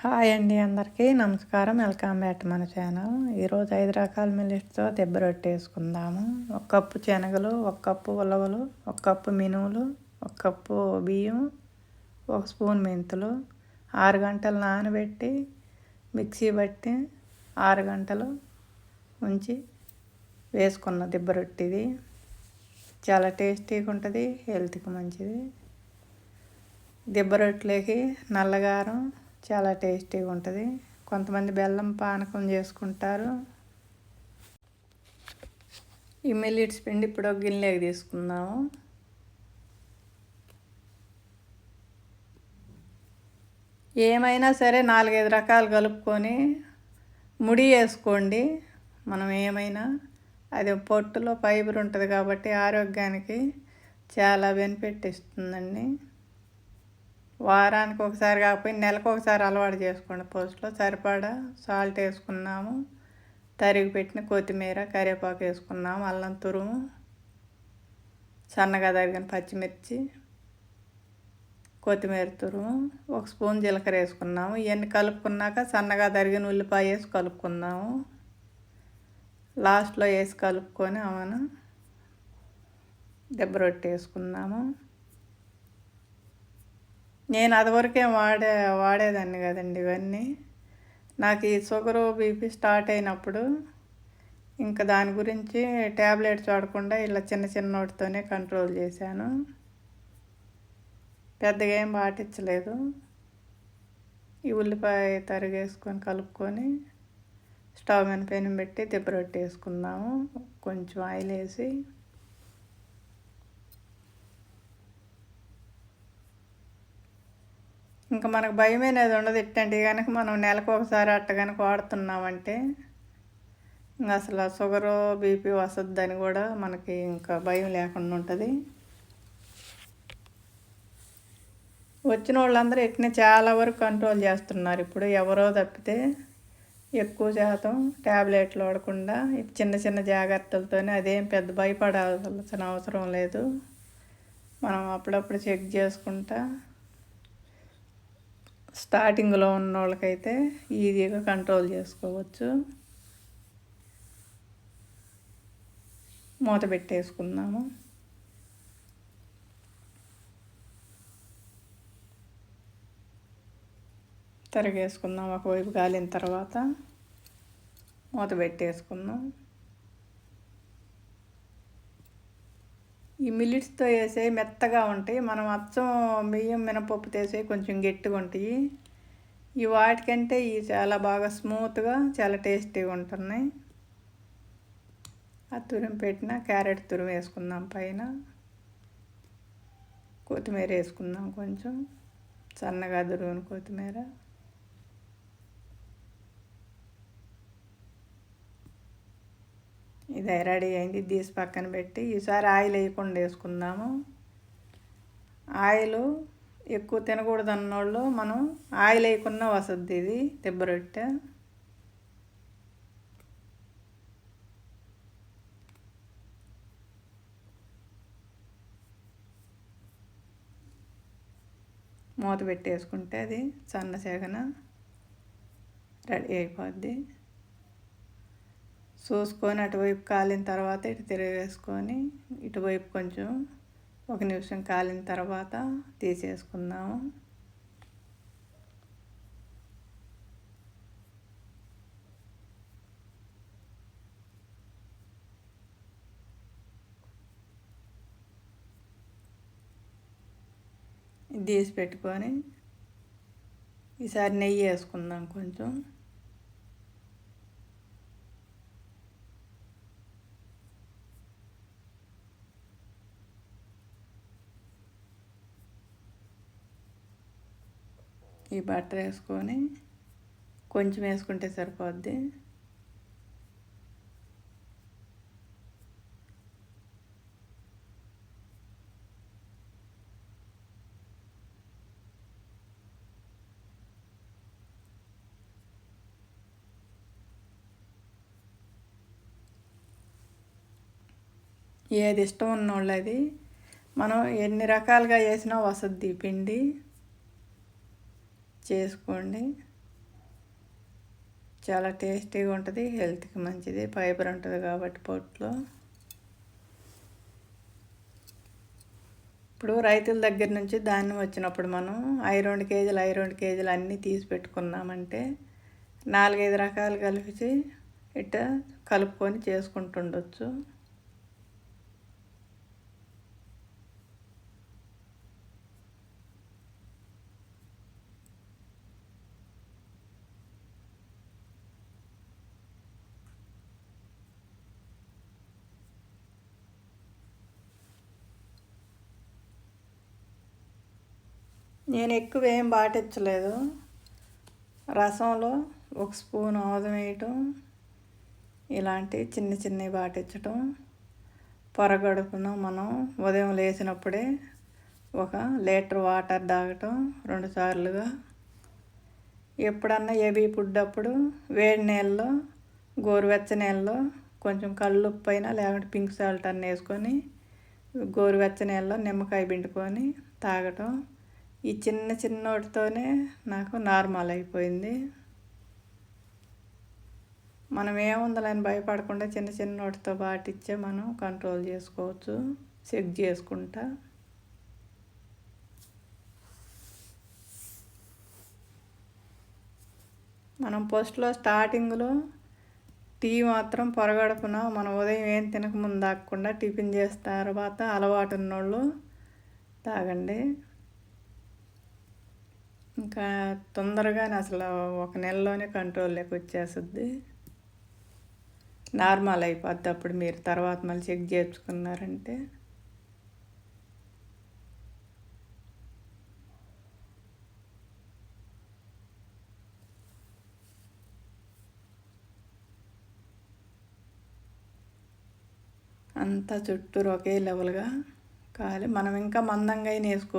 Hi అండి అందరికీ. నమస్కారం. వెల్కమ్ బ్యాక్ మన ఛానల్. ఈరోజు ఐదు రకాల మిల్లెట్స్తో దెబ్బ రొట్టె వేసుకుందాము ఒక కప్పు శనగలు ఒక కప్పు ఉలవలు ఒక కప్పు మినువులు ఒక కప్పు బియ్యం ఒక స్పూన్ మెంతులు ఆరు గంటలు నానబెట్టి మిక్సీ బట్టి ఆరు గంటలు ఉంచి వేసుకున్న దిబ్బ రొట్టెది చాలా టేస్టీగా ఉంటుంది హెల్త్కి మంచిది. దిబ్బ రొట్టెలకి నల్లగారం చాలా టేస్టీగా ఉంటుంది. కొంతమంది బెల్లం పానకం చేసుకుంటారు. ఈ మిల్లిట్స్ పిండి ఇప్పుడు ఒక గిన్నెలోకి తీసుకుందాము. ఏమైనా సరే నాలుగైదు రకాలు కలుపుకొని ముడి వేసుకోండి. మనం ఏమైనా అది పొట్టులో ఫైబర్ ఉంటుంది కాబట్టి ఆరోగ్యానికి చాలా బెనిఫిట్ ఇస్తుందండి. వారానికి ఒకసారి కాకపోయి నెలకు ఒకసారి అలవాటు చేసుకోండి. పోస్ట్లో సరిపడా సాల్ట్ వేసుకున్నాము తరిగి పెట్టిన కొత్తిమీర కరివేపాకు వేసుకున్నాము అల్లం తురుము సన్నగా తరిగిన పచ్చిమిర్చి కొత్తిమీర తురుము ఒక స్పూన్ జీలకర్ర వేసుకున్నాము. ఇవన్నీ కలుపుకున్నాక సన్నగా తరిగిన ఉల్లిపాయ వేసి కలుపుకుందాము. లాస్ట్లో వేసి కలుపుకొని ఆమెను దెబ్బ రొట్టె వేసుకున్నాము నేను అదివరకే వాడే వాడేదాన్ని కదండి ఇవన్నీ. నాకు ఈ షుగరు బీపీ స్టార్ట్ అయినప్పుడు ఇంకా దాని గురించి ట్యాబ్లెట్స్ వాడకుండా ఇలా చిన్న చిన్న నోటితోనే కంట్రోల్ చేశాను. పెద్దగా ఏం పాటించలేదు. ఈ ఉల్లిపాయ తరిగేసుకొని కలుపుకొని స్టవ్ మీద పెనం పెట్టి దిబ్బ రొట్టె వేసుకుందాము. కొంచెం ఆయిల్ వేసి ఇంకా మనకు భయం అనేది ఉండదు ఇట్టండి. కనుక మనం నెలకు ఒకసారి అట్ట కనుక వాడుతున్నామంటే ఇంకా అసలు షుగరు బీపీ వస్తుందని కూడా మనకి ఇంకా భయం లేకుండా ఉంటుంది. వచ్చిన వాళ్ళందరూ ఎట్నే చాలా వరకు కంట్రోల్ చేస్తున్నారు. ఇప్పుడు ఎవరో తప్పితే ఎక్కువ శాతం ట్యాబ్లెట్లు వాడకుండా చిన్న చిన్న జాగ్రత్తలతోనే అదేం పెద్ద భయపడాల్సిన అవసరం లేదు. మనం అప్పుడప్పుడు చెక్ చేసుకుంటా స్టార్టింగ్లో ఉన్న వాళ్ళకైతే ఈజీగా కంట్రోల్ చేసుకోవచ్చు. మూత పెట్టేసుకుందాము. తరిగేసుకుందాం ఒకవైపు కాలిన తర్వాత. మూత పెట్టేసుకుందాం. ఈ మిలిట్స్తో వేసే మెత్తగా ఉంటాయి. మనం అచ్చం బియ్యం మినపప్పు తీసే కొంచెం గట్టిగా ఉంటాయి. ఈ వాటికంటే ఇవి చాలా బాగా స్మూత్గా చాలా టేస్టీగా ఉంటున్నాయి. ఆ తురిమి పెట్టిన క్యారెట్ తురిమి వేసుకుందాం పైన. కొత్తిమీర వేసుకుందాం కొంచెం. సన్నగా దురువుని కొత్తిమీర. ఇది రెడీ అయింది. తీసి పక్కన పెట్టి ఈసారి ఆయిల్ వేయకుండా వేసుకుందాము. ఆయిల్ ఎక్కువ తినకూడదు అన్నోళ్ళు మనం ఆయిల్ వేయకుండా వస్తుంది ఇది తెబ్బరొట్టె మూత పెట్టేసుకుంటే అది సన్న సేగన రెడీ అయిపోద్ది. చూసుకొని అటువైపు కాలిన తర్వాత ఇటు తిరిగేసుకొని ఇటువైపు కొంచెం ఒక నిమిషం కాలిన తర్వాత తీసేసుకుందాము. తీసి పెట్టుకొని ఈసారి నెయ్యి వేసుకుందాం కొంచెం. ఈ బట్టర్ వేసుకొని కొంచెం వేసుకుంటే సరిపోద్ది. ఏది ఇష్టం ఉన్నోళ్ళది. మనం ఎన్ని రకాలుగా వేసినా వస్తుంది పిండి. చేసుకోండి. చాలా టేస్టీగా ఉంటుంది హెల్త్కి మంచిది ఫైబర్ ఉంటుంది కాబట్టి పొట్లో. ఇప్పుడు రైతుల దగ్గర నుంచి ధాన్యం వచ్చినప్పుడు మనం ఐ రెండు కేజీలు ఐ రెండు కేజీలు అన్నీ తీసి పెట్టుకున్నామంటే నాలుగైదు రకాలు కలిపి ఇట్ట కలుపుకొని చేసుకుంటుండొచ్చు. నేను ఎక్కువ ఏం పాటించలేదు. రసంలో ఒక స్పూన్ ఆదం వేయటం ఇలాంటి చిన్న చిన్నవి పాటించటం. పొరగడుపున మనం ఉదయం లేచినప్పుడే ఒక లీటర్ వాటర్ తాగటం రెండు సార్లుగా. ఎప్పుడన్నా ఏవి పుడ్డప్పుడు వేడి నీళ్ళలో గోరువెచ్చ నీళ్ళలో కొంచెం కళ్ళు అయినా లేకుంటే పింక్ సాల్ట్ అన్న వేసుకొని గోరువెచ్చ నీళ్ళలో నిమ్మకాయ పిండుకొని తాగటం. ఈ చిన్న చిన్నోటితోనే నాకు నార్మల్ అయిపోయింది. మనం ఏముందని భయపడకుండా చిన్న చిన్నోటితో పాటిచ్చే మనం కంట్రోల్ చేసుకోవచ్చు చెక్ చేసుకుంటా. మనం ఫస్ట్లో స్టార్టింగ్లో టీ మాత్రం పొరగడుపున మనం ఉదయం ఏం తినకముందు తాగకుండా టిఫిన్ చేసిన తర్వాత అలవాటు ఉన్నోళ్ళు తాగండి. ఇంకా తొందరగా అసలు ఒక నెలలోనే కంట్రోల్లోకి వచ్చేస్తుంది. నార్మల్ అయిపోద్ది అప్పుడు మీరు తర్వాత మళ్ళీ చెక్ చేసుకున్నారంటే అంతా చుట్టూరు ఒకే లెవెల్గా కాలి. మనం ఇంకా మందంగా వేసుకో